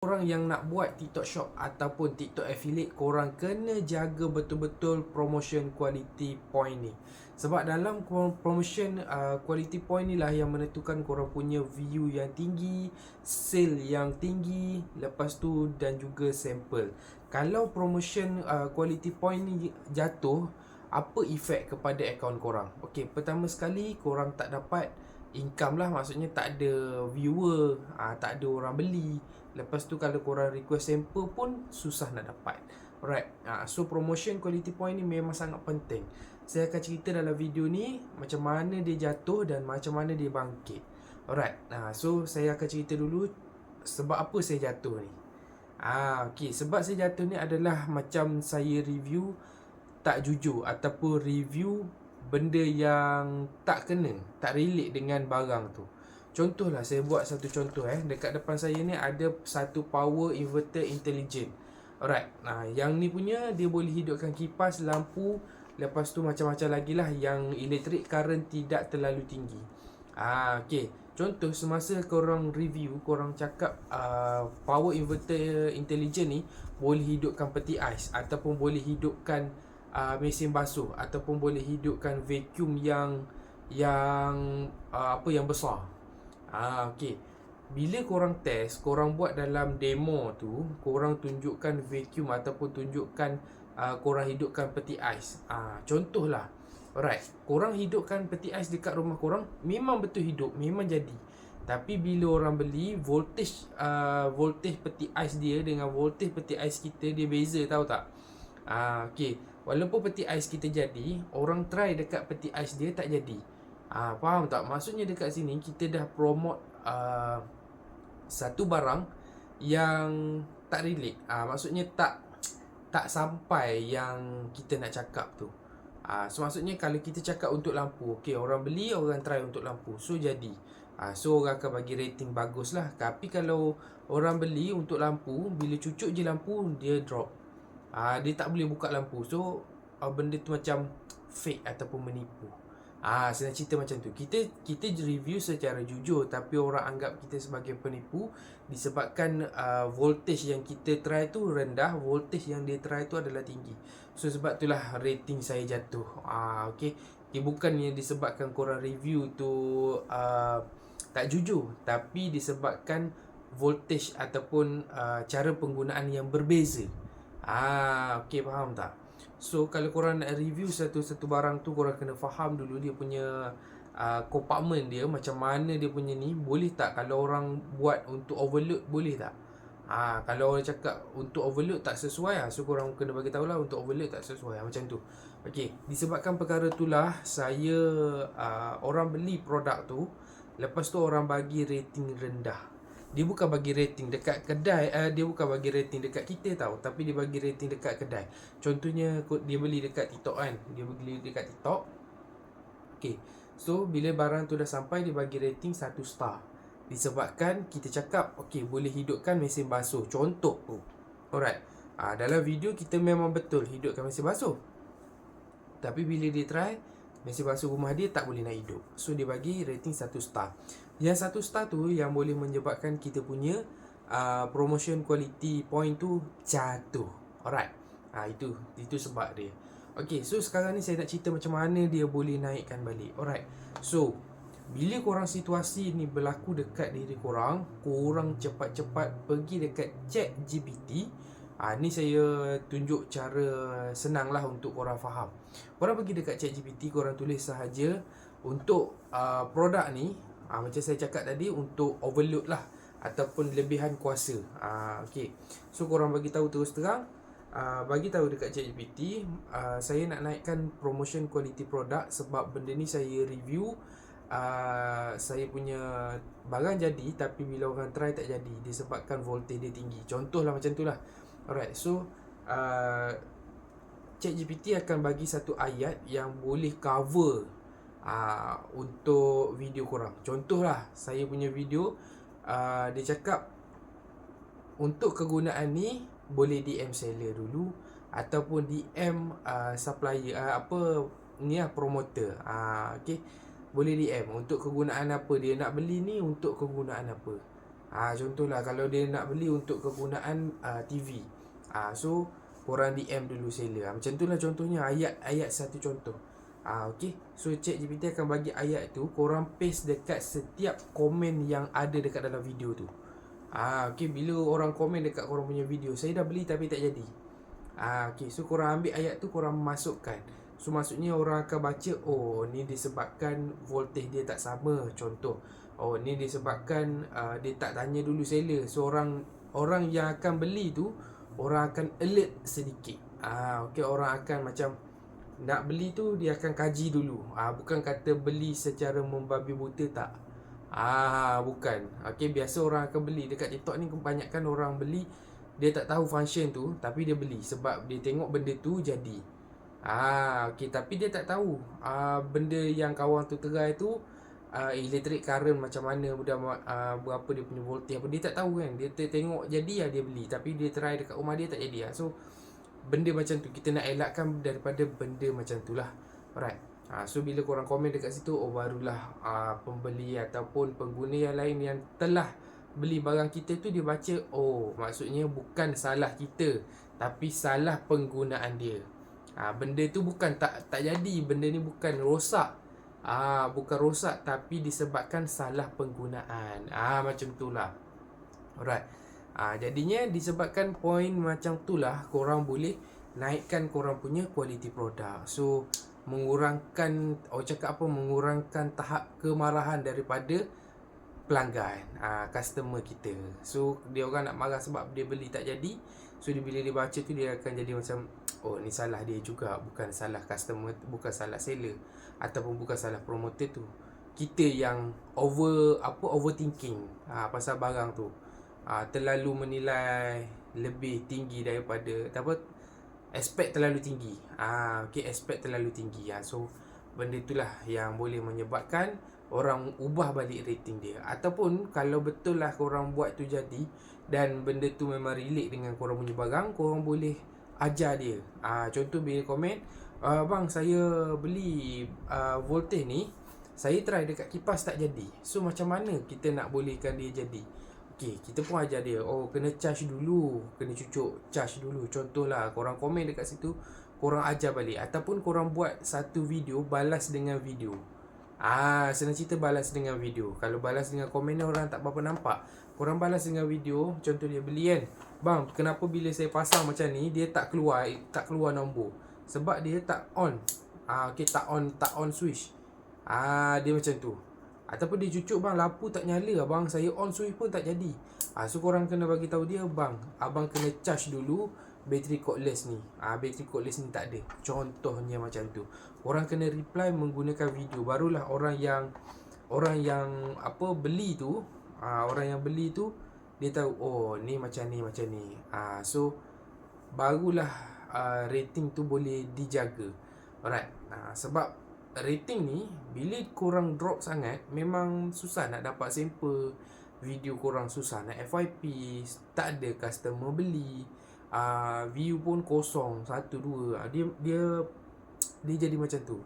Orang yang nak buat TikTok Shop ataupun TikTok Affiliate korang kena jaga betul-betul promotion quality point ni. Sebab dalam promotion uh, quality point ni lah yang menentukan korang punya view yang tinggi, sale yang tinggi, lepas tu dan juga sample. Kalau promotion uh, quality point ni jatuh, apa efek kepada akaun korang? Okey, pertama sekali korang tak dapat income lah maksudnya tak ada viewer, uh, tak ada orang beli Lepas tu kalau korang request sample pun susah nak dapat. Alright. Ha, so promotion quality point ni memang sangat penting. Saya akan cerita dalam video ni macam mana dia jatuh dan macam mana dia bangkit. Alright. Ha, so saya akan cerita dulu sebab apa saya jatuh ni. Ah, okey, sebab saya jatuh ni adalah macam saya review tak jujur ataupun review benda yang tak kena, tak relate dengan barang tu. Contohlah saya buat satu contoh eh dekat depan saya ni ada satu power inverter intelligent. Alright. Nah, yang ni punya dia boleh hidupkan kipas, lampu, lepas tu macam-macam lagi lah yang electric current tidak terlalu tinggi. Ah, okey. Contoh semasa korang review, korang cakap uh, power inverter intelligent ni boleh hidupkan peti ais ataupun boleh hidupkan uh, mesin basuh ataupun boleh hidupkan vacuum yang yang uh, apa yang besar. Ah, okey. Bila korang test, korang buat dalam demo tu, korang tunjukkan vacuum ataupun tunjukkan uh, korang hidupkan peti ais. Ah, contohlah. Alright, korang hidupkan peti ais dekat rumah korang, memang betul hidup, memang jadi. Tapi bila orang beli, voltage uh, voltage peti ais dia dengan voltage peti ais kita dia beza tahu tak? Ah, okey. Walaupun peti ais kita jadi, orang try dekat peti ais dia tak jadi. Ah, faham tak? Maksudnya dekat sini kita dah promote uh, satu barang yang tak relate. Ah, maksudnya tak tak sampai yang kita nak cakap tu. Ah, so maksudnya kalau kita cakap untuk lampu, okey orang beli, orang try untuk lampu. So jadi. Ah, so orang akan bagi rating bagus lah. Tapi kalau orang beli untuk lampu, bila cucuk je lampu, dia drop. Ah, dia tak boleh buka lampu. So uh, benda tu macam fake ataupun menipu. Ah, senang cerita macam tu. Kita kita review secara jujur tapi orang anggap kita sebagai penipu disebabkan uh, voltage yang kita try tu rendah, voltage yang dia try tu adalah tinggi. So sebab itulah rating saya jatuh. Ah, okey. Okay, bukannya disebabkan korang review tu uh, tak jujur tapi disebabkan voltage ataupun uh, cara penggunaan yang berbeza. Ah, okey faham tak? So kalau korang nak review satu-satu barang tu korang kena faham dulu dia punya uh, compartment dia macam mana dia punya ni boleh tak kalau orang buat untuk overload boleh tak? Ha, kalau orang cakap untuk overload tak sesuai ah so korang kena bagi tahu lah untuk overload tak sesuai ha, macam tu. Okey, disebabkan perkara itulah saya uh, orang beli produk tu lepas tu orang bagi rating rendah dia bukan bagi rating dekat kedai uh, dia bukan bagi rating dekat kita tahu tapi dia bagi rating dekat kedai. Contohnya dia beli dekat TikTok kan? Dia beli dekat TikTok. Okey. So bila barang tu dah sampai dia bagi rating satu star. Disebabkan kita cakap okey boleh hidupkan mesin basuh. Contoh tu. Alright. Uh, dalam video kita memang betul hidupkan mesin basuh. Tapi bila dia try mesin basuh rumah dia tak boleh nak hidup. So dia bagi rating satu star yang satu star tu yang boleh menyebabkan kita punya uh, promotion quality point tu jatuh. Alright. Ah uh, itu itu sebab dia. Okay, so sekarang ni saya nak cerita macam mana dia boleh naikkan balik. Alright. So, bila korang situasi ni berlaku dekat diri korang, korang cepat-cepat pergi dekat chat GPT. Ah uh, ni saya tunjuk cara senang lah untuk korang faham. Korang pergi dekat chat GPT, korang tulis sahaja untuk uh, produk ni ha, Macam saya cakap tadi Untuk overload lah Ataupun lebihan kuasa. Ha, okay. So korang bagi tahu terus terang. Ha, Bagi tahu dekat ChatGPT ha, Saya nak naikkan promotion quality product Sebab benda ni saya review. Uh, Saya punya barang jadi Tapi bila orang try tak jadi Disebabkan voltage dia tinggi. Contoh lah macam tu lah. Alright so uh, ChatGPT akan bagi satu ayat yang boleh cover uh, untuk video korang. Contohlah saya punya video uh, dia cakap untuk kegunaan ni boleh DM seller dulu ataupun DM uh, supplier uh, apa ni lah promoter. Ah uh, okey. Boleh DM untuk kegunaan apa dia nak beli ni untuk kegunaan apa. Ah contohlah kalau dia nak beli untuk kegunaan uh, TV. Ah so korang DM dulu seller. Ah, macam itulah contohnya ayat-ayat satu contoh. Ah okey. So ChatGPT akan bagi ayat tu korang paste dekat setiap komen yang ada dekat dalam video tu. Ah okey bila orang komen dekat korang punya video, saya dah beli tapi tak jadi. Ah okey. So korang ambil ayat tu korang masukkan. So maksudnya orang akan baca oh ni disebabkan voltage dia tak sama contoh. Oh ni disebabkan uh, dia tak tanya dulu seller. So orang orang yang akan beli tu orang akan alert sedikit. Ah okey orang akan macam nak beli tu dia akan kaji dulu. Ah bukan kata beli secara membabi buta tak. Ah bukan. Okey biasa orang akan beli dekat TikTok ni kebanyakan orang beli dia tak tahu function tu tapi dia beli sebab dia tengok benda tu jadi. Ah, okey tapi dia tak tahu ah benda yang kawan tu terai tu ah electric current macam mana mudah ah, berapa dia punya voltage apa dia tak tahu kan. Dia tengok jadi ya dia beli tapi dia try dekat rumah dia tak jadi ah. So benda macam tu kita nak elakkan daripada benda macam tu lah. Alright. Ah, so bila korang komen dekat situ oh barulah ah, pembeli ataupun pengguna yang lain yang telah beli barang kita tu dia baca oh maksudnya bukan salah kita tapi salah penggunaan dia. Ha, benda tu bukan tak tak jadi, benda ni bukan rosak. Ah, ha, bukan rosak tapi disebabkan salah penggunaan. Ah, ha, macam itulah. Alright. Ha, jadinya disebabkan poin macam itulah korang boleh naikkan korang punya quality produk. So mengurangkan oh cakap apa mengurangkan tahap kemarahan daripada pelanggan, ah ha, customer kita. So dia orang nak marah sebab dia beli tak jadi. So dia bila dia baca tu dia akan jadi macam oh ni salah dia juga bukan salah customer bukan salah seller ataupun bukan salah promoter tu kita yang over apa overthinking ha, pasal barang tu ha, terlalu menilai lebih tinggi daripada apa aspek terlalu tinggi ah ha, okey aspek terlalu tinggi ha. so benda itulah yang boleh menyebabkan orang ubah balik rating dia ataupun kalau betul lah korang buat tu jadi dan benda tu memang relate dengan korang punya barang korang boleh ajar dia. Ah uh, contoh bila komen, uh, bang saya beli uh, voltage ni, saya try dekat kipas tak jadi. So macam mana kita nak bolehkan dia jadi? Okey, kita pun ajar dia. Oh, kena charge dulu, kena cucuk charge dulu. Contohlah korang komen dekat situ, korang ajar balik ataupun korang buat satu video balas dengan video. Ah, senang cerita balas dengan video. Kalau balas dengan komen orang tak apa-apa nampak. Korang balas dengan video, contoh dia beli kan. Bang, kenapa bila saya pasang macam ni dia tak keluar tak keluar nombor? Sebab dia tak on. Ah, okey tak on tak on switch. Ah, dia macam tu. Ataupun dia cucuk bang lampu tak nyala bang, saya on switch pun tak jadi. Ah, so korang kena bagi tahu dia bang, abang kena charge dulu battery cordless ni. Ah, battery cordless ni tak ada. Contohnya macam tu. Orang kena reply menggunakan video barulah orang yang orang yang apa beli tu, ah, orang yang beli tu dia tahu oh ni macam ni macam ni ah so barulah uh, rating tu boleh dijaga alright uh, sebab rating ni bila kurang drop sangat memang susah nak dapat sampel video kurang susah nak FYP tak ada customer beli uh, view pun kosong satu dua uh, dia dia dia jadi macam tu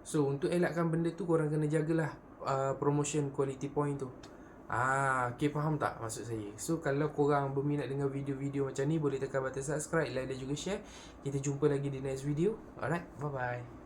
so untuk elakkan benda tu korang kena jagalah uh, promotion quality point tu Ah, okay, faham tak maksud saya? So, kalau korang berminat dengan video-video macam ni, boleh tekan button subscribe, like dan juga share. Kita jumpa lagi di next video. Alright, bye-bye.